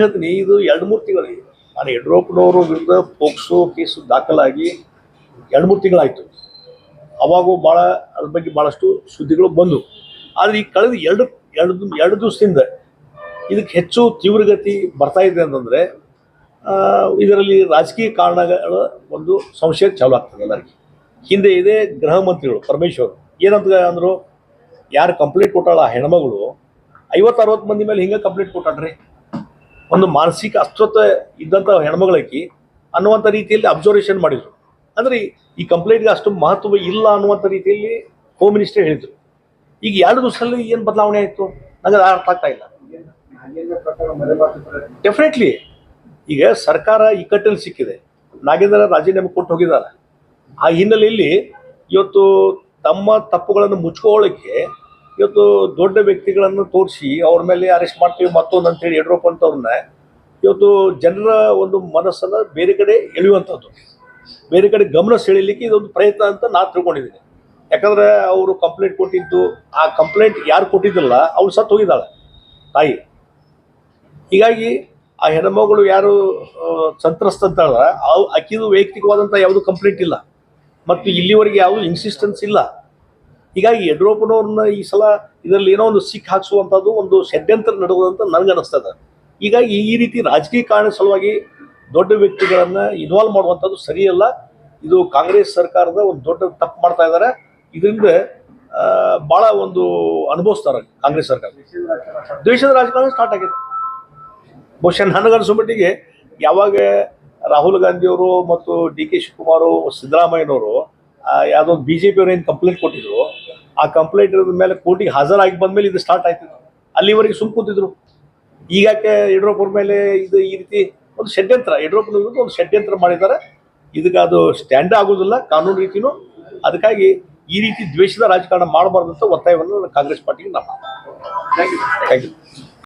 ಹೇಳ್ತೀನಿ ಇದು ಎರಡು ಮೂರು ತಿಂಗಳಿಗೆ ನಾನು ಯಡಿಯೂರಪ್ಪನವರು ವಿರುದ್ಧ ಪೋಕ್ಸೋ ಕೇಸು ದಾಖಲಾಗಿ ಎರಡು ಮೂರು ತಿಂಗಳಾಯಿತು. ಅವಾಗೂ ಭಾಳ ಅದ್ರ ಬಗ್ಗೆ ಭಾಳಷ್ಟು ಸುದ್ದಿಗಳು ಬಂದವು. ಆದರೆ ಈ ಕಳೆದ ಎರಡು ಎರಡು ಎರಡು ದಿವಸದಿಂದ ಇದಕ್ಕೆ ಹೆಚ್ಚು ತೀವ್ರಗತಿ ಬರ್ತಾ ಇದೆ ಅಂತಂದರೆ ಇದರಲ್ಲಿ ರಾಜಕೀಯ ಕಾರಣಗಳ ಒಂದು ಸಂಶಯ ಚಾಲು ಆಗ್ತದೆ ಎಲ್ಲರಿಗೆ. ಹಿಂದೆ ಇದೆ ಗೃಹ ಮಂತ್ರಿಗಳು, ಪರಮೇಶ್ವರ್. ಏನಂತ ಅಂದರು, ಯಾರು ಕಂಪ್ಲೇಂಟ್ ಕೊಟ್ಟಾಳ ಹೆಣ್ಮಗಳು ಐವತ್ತು ಅರವತ್ತು ಮಂದಿ ಮೇಲೆ ಹಿಂಗೆ ಕಂಪ್ಲೇಂಟ್ ಕೊಟ್ಟಾಡ್ರಿ ಒಂದು ಮಾನಸಿಕ ಅಸ್ವಸ್ಥ ಇದ್ದಂಥ ಹೆಣ್ಮಗಳಕಿ ಅನ್ನುವಂಥ ರೀತಿಯಲ್ಲಿ ಅಬ್ಸರ್ವೇಷನ್ ಮಾಡಿದರು. ಅಂದರೆ ಈ- ಕಂಪ್ಲೇಂಟ್ಗೆ ಅಷ್ಟು ಮಹತ್ವ ಇಲ್ಲ ಅನ್ನುವಂಥ ರೀತಿಯಲ್ಲಿ ಹೋಮ್ ಮಿನಿಸ್ಟರ್ ಹೇಳಿದರು. ಈಗ ಎರಡು ದಿವಸದಲ್ಲಿ ಏನು ಬದಲಾವಣೆ ಆಯಿತು? ನನಗೆ ಅರ್ಥ ಆಗ್ತಾ ಇಲ್ಲ. ಡೆಫಿನೆಟ್ಲಿ ಈಗ ಸರ್ಕಾರ ಇಕ್ಕಟ್ಟಲ್ಲಿ ಸಿಕ್ಕಿದೆ. ನಾಗೇಂದ್ರ ರಾಜೀನಾಮೆ ಕೊಟ್ಟು ಹೋಗಿದ್ದಾರೆ. ಆ ಹಿನ್ನೆಲೆಯಲ್ಲಿ ಇವತ್ತು ತಮ್ಮ ತಪ್ಪುಗಳನ್ನು ಮುಚ್ಕೊಳ್ಳೋಕ್ಕೆ ಇವತ್ತು ದೊಡ್ಡ ವ್ಯಕ್ತಿಗಳನ್ನು ತೋರಿಸಿ ಅವ್ರ ಮೇಲೆ ಅರೆಸ್ಟ್ ಮಾಡ್ತೀವಿ ಮತ್ತೊಂದು ಅಂತೇಳಿ ಯಡಿಯೂರಪ್ಪ ಅಂತವ್ರನ್ನ, ಇವತ್ತು ಜನರ ಒಂದು ಮನಸ್ಸನ್ನು ಬೇರೆ ಕಡೆ ಎಳೆಯುವಂಥದ್ದು. ಬೇರೆ ಕಡೆ ಗಮನ ಸೆಳೀಲಿಕ್ಕೆ ಇದೊಂದು ಪ್ರಯತ್ನ ಅಂತ ನಾನು ತಿಳ್ಕೊಂಡಿದ್ದೀನಿ. ಯಾಕಂದ್ರೆ ಅವರು ಕಂಪ್ಲೇಂಟ್ ಕೊಟ್ಟಿದ್ದು, ಆ ಕಂಪ್ಲೇಂಟ್ ಯಾರು ಕೊಟ್ಟಿದ್ದಿಲ್ಲ ಅವ್ರು ಸತ್ತು ಹೋಗಿದ್ದಾಳೆ ತಾಯಿ. ಹೀಗಾಗಿ ಆ ಹೆಣ್ಮಗಳು ಯಾರು ಸಂತ್ರಸ್ತ ಅಂತ ಹೇಳಿದ್ರೆ ಅವು ಅಕ್ಕಿದು ವೈಯಕ್ತಿಕವಾದಂಥ ಯಾವುದು ಕಂಪ್ಲೇಂಟ್ ಇಲ್ಲ. ಮತ್ತು ಇಲ್ಲಿವರೆಗೆ ಯಾವುದು ಇನ್ಸಿಸ್ಟೆನ್ಸ್ ಇಲ್ಲ. ಹೀಗಾಗಿ ಯಡಿಯೂರಪ್ಪನವ್ರನ್ನ ಈ ಸಲ ಇದರಲ್ಲಿ ಏನೋ ಒಂದು ಸಿಕ್ ಹಾಕ್ಸುವಂಥದ್ದು ಒಂದು ಷಡ್ಯಂತ್ರ ನಡೆದಂತ ನನಗೆ ಅನಿಸ್ತದೆ ಹೀಗಾಗಿ ಈ ರೀತಿ ರಾಜಕೀಯ ಕಾರಣ ಸಲುವಾಗಿ ದೊಡ್ಡ ವ್ಯಕ್ತಿಗಳನ್ನು ಇನ್ವಾಲ್ವ್ ಮಾಡುವಂಥದ್ದು ಸರಿಯಲ್ಲ. ಇದು ಕಾಂಗ್ರೆಸ್ ಸರ್ಕಾರದ ಒಂದು ದೊಡ್ಡ ತಪ್ಪು ಮಾಡ್ತಾ ಇದ್ದಾರೆ. ಇದರಿಂದ ಭಾಳ ಒಂದು ಅನುಭವಿಸ್ತಾರೆ ಕಾಂಗ್ರೆಸ್ ಸರ್ಕಾರ. ದೇಶದ ರಾಜಕಾರಣ ಸ್ಟಾರ್ಟ್ ಆಗಿದೆ. ಬಹುಶಃ ನನಗನ್ಸೋ ಮಟ್ಟಿಗೆ ಯಾವಾಗ ರಾಹುಲ್ ಗಾಂಧಿಯವರು ಮತ್ತು ಡಿ ಕೆ ಶಿವಕುಮಾರ್ ಸಿದ್ದರಾಮಯ್ಯನವರು ಯಾವುದೋ ಬಿ ಜೆ ಪಿಯವರು ಏನು ಕಂಪ್ಲೇಂಟ್ ಕೊಟ್ಟಿದ್ರು ಆ ಕಂಪ್ಲೇಂಟ್ ಇರೋದ್ರ ಮೇಲೆ ಕೋರ್ಟಿಗೆ ಹಾಜರಾಗಿ ಬಂದ್ಮೇಲೆ ಇದು ಸ್ಟಾರ್ಟ್ ಆಯ್ತು. ಅಲ್ಲಿವರೆಗೆ ಸುಮ್ ಕೂತಿದ್ರು. ಈಗಾಕೆ ಯಡಿಯೂರಪ್ಪರ ಮೇಲೆ ಇದು ಈ ರೀತಿ ಒಂದು ಷಡ್ಯಂತ್ರ, ಯಡಿಯೂರಪ್ಪನ ಒಂದು ಷಡ್ಯಂತ್ರ ಮಾಡಿದ್ದಾರೆ. ಇದಕ್ಕೆ ಅದು ಸ್ಟ್ಯಾಂಡ್ ಆಗೋದಿಲ್ಲ, ಕಾನೂನು ರೀತಿನೂ. ಅದಕ್ಕಾಗಿ ಈ ರೀತಿ ದ್ವೇಷದ ರಾಜಕಾರಣ ಮಾಡಬಾರ್ದು ಅಂತ ಒತ್ತಾಯವನ್ನು ಕಾಂಗ್ರೆಸ್ ಪಾರ್ಟಿಗೆ ನಮ್ಮ ಥ್ಯಾಂಕ್ ಯು